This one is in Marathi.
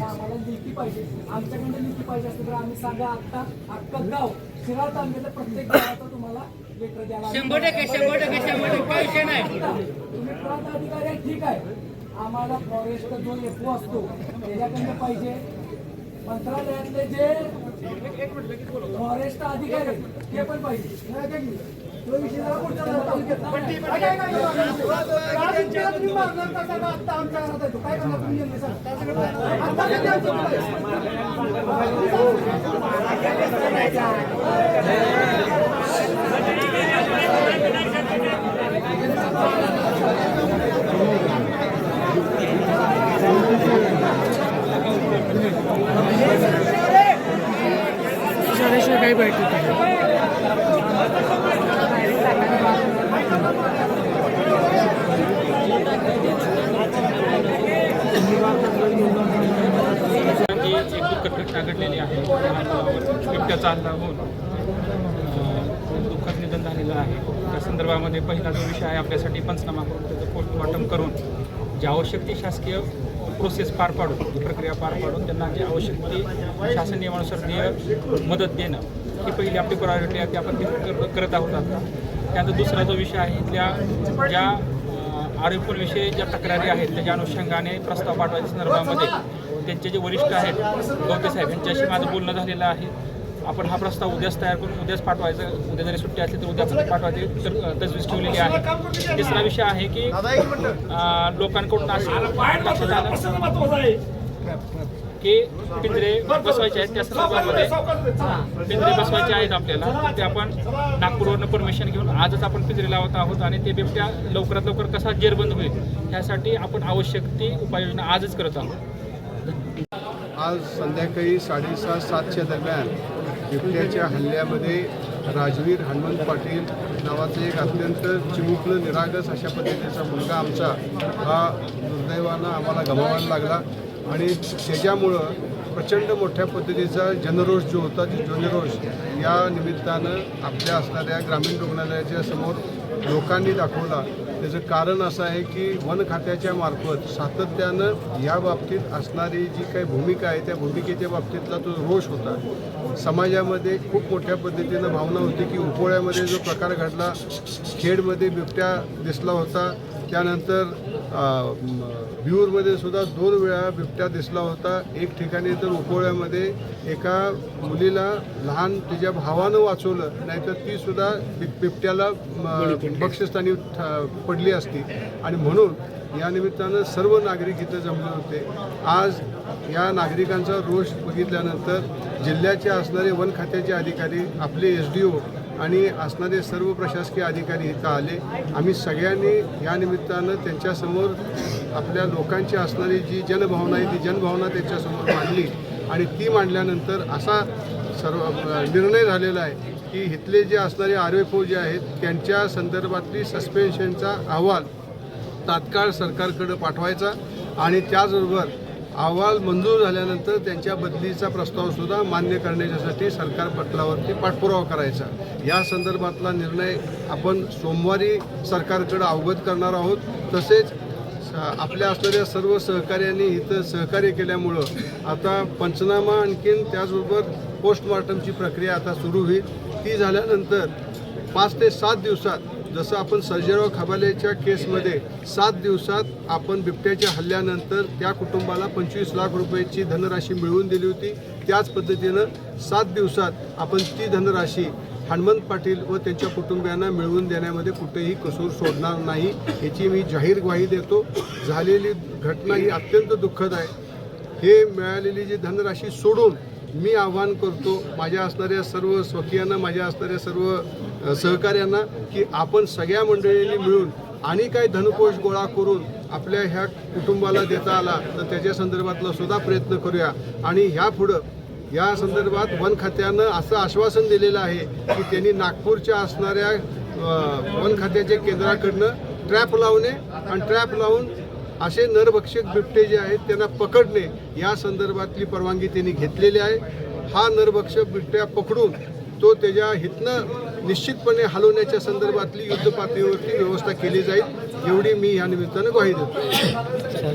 आम्हाला लेखी पाहिजे. आमच्याकडे लेखी पाहिजे असते तर आम्ही सांगा आता अख्खं गाव शिराळ तालुक्यातल्या प्रत्येक गावाचा तुम्हाला लेटर द्यायला आम्ही- शंभर टक्के शंभर टक्के शंभर टक्के विषय नाही. तुम्ही प्रांत अधिकारी आहे ठीक आहे. आम्हाला फॉरेस्ट जो एफओ असतो त्याच्याकडनं पाहिजे. मंत्रालयातले जे फॉरेस्ट अधिकारी ते पण पाहिजे. तो काय- काय- आहे तो? काय करणार तुम्ही नेमके सांगा. आत्ता किती आमच्याकडे आहे? काही भेटत ही एक दुःखद घटना घडलेली आहे बिबट्याचा हल्ला होऊन दुःखद निधन झालेलं आहे. त्या संदर्भामध्ये पहिला जो विषय आहे आपल्यासाठी पंचनामा करून त्याचं पोस्टमॉर्टम करून जे आवश्यक ती शासकीय प्रोसेस पार पाडून ती प्रक्रिया पार पाडून त्यांना जे आवश्यक ती शासन नियमानुसार देय मदत देणं ही पहिली आपली प्रायोरिटी आहे ती आपण करत आहोत आता. त्यानंतर दुसरा जो विषय आहे इथल्या ज्या अं, आरोग्यविषयी ज्या तक्रारी आहेत त्याच्या अनुषंगाने प्रस्ताव पाठवायच्या संदर्भामध्ये त्यांचे जे वरिष्ठ आहेत गवते साहेब यांच्याशी माझं बोलणं झालेलं आहे. आपण हा प्रस्ताव उद्याच तयार करून उद्याच पाठवायचा. उद्या जरी सुट्टी असली तर उद्या पाठवायची तर तजवीज ठेवलेली आहे. तिसरा विषय आहे की लोकांकडून असं लक्षात आलं की पिंजरे बसवायचे आहेत त्या संदर्भामध्ये पिंजरे बसवायचे आहेत आपल्याला. ते आपण नागपूरवरनं परमिशन घेऊन आजच आपण पिंजरे लावत आहोत आणि ते बिबट्या लवकरात लवकर कसा जेरबंद होईल यासाठी आपण आवश्यक ती उपाययोजना आजच करत आहोत. आज संध्याकाळी साडेसहा सातच्या दरम्यान बिबट्याच्या हल्ल्यामध्ये राजवीर हनुमंत पाटील नावाचं एक अत्यंत चिमुकलं निरागस अशा पद्धतीचा मुलगा आमचा. हा दुर्दैवानं आम्हाला गमावायला लागला. आणि त्याच्यामुळं प्रचंड मोठ्या पद्धतीचा जनरोष जो होता जो जनरोष या निमित्तानं आपल्या असणाऱ्या ग्रामीण रुग्णालयाच्या समोर लोकांनी दाखवला. त्याचं कारण असं आहे की वन खात्याच्या मार्फत सातत्यानं या बाबतीत असणारी जी काही भूमिका आहे त्या भूमिकेच्या बाबतीतला तो रोष होता. समाजामध्ये खूप मोठ्या पद्धतीनं भावना होती की उपोळ्यामध्ये जो प्रकार घडला खेडमध्ये बिबट्या दिसला होता. त्यानंतर अ, सुद्धा दोन वेळा बिबट्या दिसला होता. एक ठिकाणी तर उकोळ्यामध्ये एका मुलीला लहान तिच्या भावानं वाचवलं नाहीतर ती सुद्धा बिबट्याला बक्षस्थानी ठ- पडली असती. आणि म्हणून या निमित्तानं सर्व नागरिक इथं जमले होते. आज या नागरिकांचा रोष बघितल्यानंतर जिल्ह्याचे असणारे वन खात्याचे अधिकारी आपले एस डी ओ आणि असणारे सर्व प्रशासकीय अधिकारी इथं आले. आम्ही सगळ्यांनी या निमित्तानं त्यांच्यासमोर आपल्या लोकांची असणारी जी जनभावना आहे ती जनभावना त्यांच्यासमोर मांडली. आणि ती मांडल्यानंतर असा सर्व निर्णय झालेला आहे की इथले जे असणारे आर एफ ओ जे आहेत त्यांच्या संदर्भातली सस्पेन्शनचा अहवाल तात्काळ सरकारकडं पाठवायचा आणि त्याचबरोबर अहवाल मंजूर झाल्यानंतर त्यांच्या बदलीचा प्रस्तावसुद्धा मान्य करण्याच्यासाठी सरकार पटलावरती पाठपुरावा करायचा. या संदर्भातला निर्णय आपण सोमवारी सरकारकडे अवगत करणार आहोत. तसेच आपल्या असणाऱ्या सर्व सहकार्यांनी इथं सहकार्य केल्यामुळं आता पंचनामा आणखीन त्याचबरोबर पोस्टमॉर्टमची प्रक्रिया आता सुरू होईल. ती झाल्यानंतर पाच ते सात दिवसात जसं आपण सर्जेराव खबालेच्या केसमध्ये सात दिवसात आपण बिबट्याच्या हल्ल्यानंतर त्या कुटुंबाला पंचवीस लाख रुपयाची धनराशी मिळवून दिली होती. त्याच पद्धतीनं सात दिवसात आपण ती धनराशी हनुमंत पाटील व त्यांच्या कुटुंबियांना मिळवून देण्यामध्ये कुठेही कसूर सोडणार नाही याची मी जाहीर ग्वाही देतो. झालेली घटना ही अत्यंत दुःखद आहे हे मिळालेली जी धनराशी सोडून मी आवाहन करतो माझ्या असणाऱ्या सर्व स्वकीयांना माझ्या असणाऱ्या सर्व सहकार्यांना सहकाऱ्यांना की आपण सगळ्या मंडळींनी मिळून आणि काही धनकोश गोळा करून आपल्या ह्या कुटुंबाला देता आला तर त्याच्या संदर्भातला सुद्धा प्रयत्न करूया. आणि ह्या पुढं या संदर्भात वन खात्यानं असं आश्वासन दिलेलं आहे की त्यांनी नागपूरच्या असणाऱ्या वन खात्याच्या केंद्राकडनं ट्रॅप लावणे आणि ट्रॅप लावून असे नरभक्षक बिबटे जे आहेत त्यांना पकडणे या संदर्भातली परवानगी त्यांनी घेतलेली आहे. हा नरभक्षक बिबट्या पकडून तो त्याच्या हितनं निश्चितपणे हलवण्याच्या संदर्भातली युद्ध पातळीवरती व्यवस्था केली जाईल एवढी मी या निमित्तानं ग्वाही देतो.